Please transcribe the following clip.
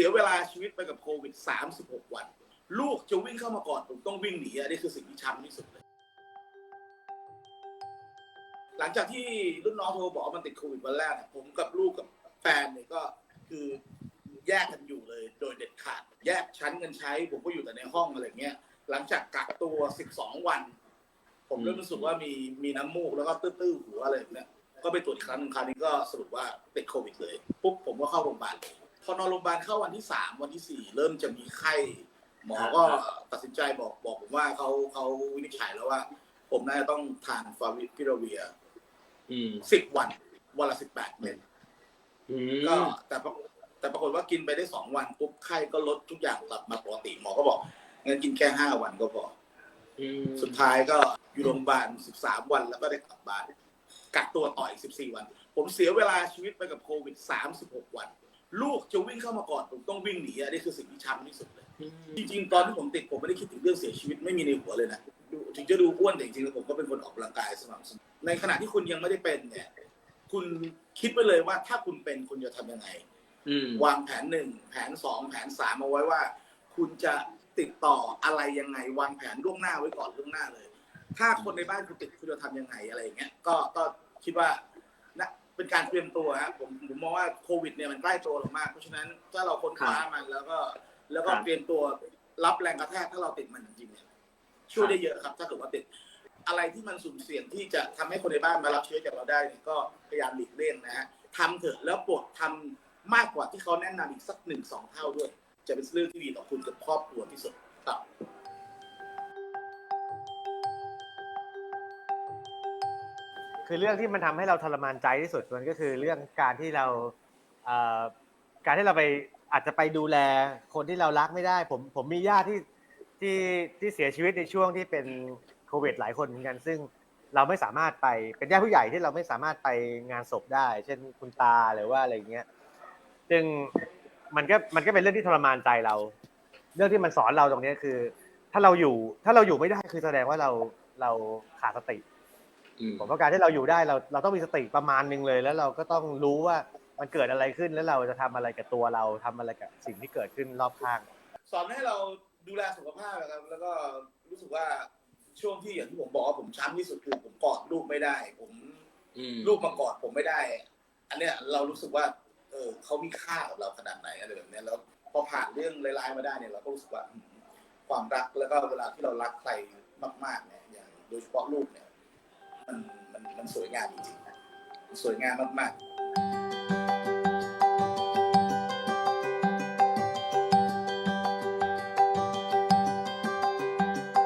สียเวลาชีวิตไปกับโควิด 36 วัน ลูกจะวิ่งเข้ามาก่อนผมต้องวิ่งหนีอันนี้คือสิ่งที่ช้ำที่สุดเลย หลังจากที่รุ่นน้องโทรบอกว่ามันติดโควิดวันแรกเนี่ยผมกับลูกกับแฟนเนี่ยก็คือแยกกันอยู่เลย โดยเด็ดขาด แยกชั้นกันใช้ ผมก็อยู่แต่ในห้องอะไรเงี้ย หลังจากกักตัว 12 วัน ผมเริ่มรู้สึกว่ามีมีน้ำมูกแล้วก็ตื้อๆหูอะไรเนี้ยก็ไปตรวจอีกครั้งหนึ่งคราวนี้ก็สรุปว่าติดโควิดเลยปุ๊บผมก็เข้าโรงพยาบาลเลย พอนอนโรงพยาบาลเข้าวันที่สามวันที่สี่เริ่มจะมีไข้ หมอก็ตัดสินใจบอกบอกผมว่าเขาเขาวินิจฉัยแล้วว่า ผมน่าจะต้องทานฟาวิพิราเวียอืมสิบวันวันละสิบแปดเม็ดอืก็มแต่ปรากฏแต่ปรากฏว่ากินไปได้สองวันปุ๊บไข้ก็ลดทุกอย่างกลับมาปกติหมอก็บอกงั้นกินแค่ห้าวันก็พออืมสุดท้ายก็อยู่โรงพยาบาล13วันแล้วก็ได้กลับบ้านกักตัวต่ออีก14วัน ผมเสียเวลาชีวิตไปกับโควิด36วัน ลูกจะวิ่งเข้ามาก่อนผมต้องวิ่งหนีอันนี้คือสิ่งที่ช้ำที่สุดเลย จริงๆ ตอนที่ผมติดผมไม่ได้คิดถึงเรื่องเสียชีวิตไม่มีในหัวเลยนะดูถึงจะดูอ้วนแต่จริงๆแล้วผมก็เป็นคนออกกำลังกายสม่ำเสมอในขณะที่คุณยังไม่ได้เป็นเนี่ย คุณคิดไปเลยว่าถ้าคุณเป็นคุณจะทำยังไงอืมวางแผนหนึ่งแผนสองแผนสามเอาไว้ว่า คุณจะติดต่ออะไรยังไง วางแผนล่วงหน้าไว้ก่อนล่วงหน้าเลย ถ้าคนในบ้านคุณติดคุณจะทำยังไงอะไรอย่างเงี้ยก็ก็คิดว่านะ เป็นการเตรียมตัวฮะผมผมมองว่าโควิดเนี่ยมันใกล้ตัวเรามาก เพราะฉะนั้นถ้าเราค้นคว้ามันแล้วก็แล้วก็เตรียมตัวรับแรงกระแทกถ้าเราติดมันจริงๆเนี่ยช่วยได้เยอะครับ ถ้าเกิดว่าติดอะไรที่มันสุ่มเสี่ยงที่จะทำให้คนในบ้านมารับเชื้อจากเราได้เนี่ยก็พยายามหลีกเลี่ยงนะฮะทำเถอะแล้วโปรดทำมากกว่าที่เขาแนะนำอีกสักหนึ่งสองเท่าด้วย จะเป็นเรื่องที่ดีต่อคุณกับครอบครัวที่สุด คือเรื่องที่มันทำให้เราทรมานใจที่สุดมันก็คือเรื่องการที่เราเอ่อการที่เราไปอาจจะไปดูแลคนที่เรารักไม่ได้ ผมผมมีญาติที่ที่ที่เสียชีวิตในช่วงที่เป็นโควิดหลายคนเหมือนกัน ซึ่งเราไม่สามารถไปเป็นญาติผู้ใหญ่ที่เราไม่สามารถไปงานศพได้ เช่นคุณตาหรือว่าอะไรอย่างเงี้ยซึ่งมันก็มันก็เป็นเรื่องที่ทรมานใจเรา เรื่องที่มันสอนเราตรงนี้คือ ถ้าเราอยู่ถ้าเราอยู่ไม่ได้คือแสดงว่าเราเราขาดสติ ผมว่าการที่เราอยู่ได้เราเราต้องมีสติประมาณหนึ่งเลย แล้วเราก็ต้องรู้ว่ามันเกิดอะไรขึ้นแล้วเราจะทำอะไรกับตัวเราทำอะไรกับสิ่งที่เกิดขึ้นรอบข้าง สอนให้เราดูแลสุขภาพนะครับ แล้วก็รู้สึกว่าช่วงที่อย่างที่ผมบอกว่าผมช้ำที่สุดคือผมกอดลูกไม่ได้ ผมอืมลูกมากอดผมไม่ได้ อันเนี้ยเรารู้สึกว่า เออเขามีค่ากับเราขนาดไหนอะไรแบบเนี้ยแล้วพอผ่านเรื่องร้ายๆมาได้เนี่ยเราก็รู้สึกว่าอืมความรักแล้วก็เวลาที่เรารักใครมากๆเนี่ยอย่างโดยเฉพาะลูกเนี่ย มันมันมันสวยงามจริงๆนะสวยงามมากๆ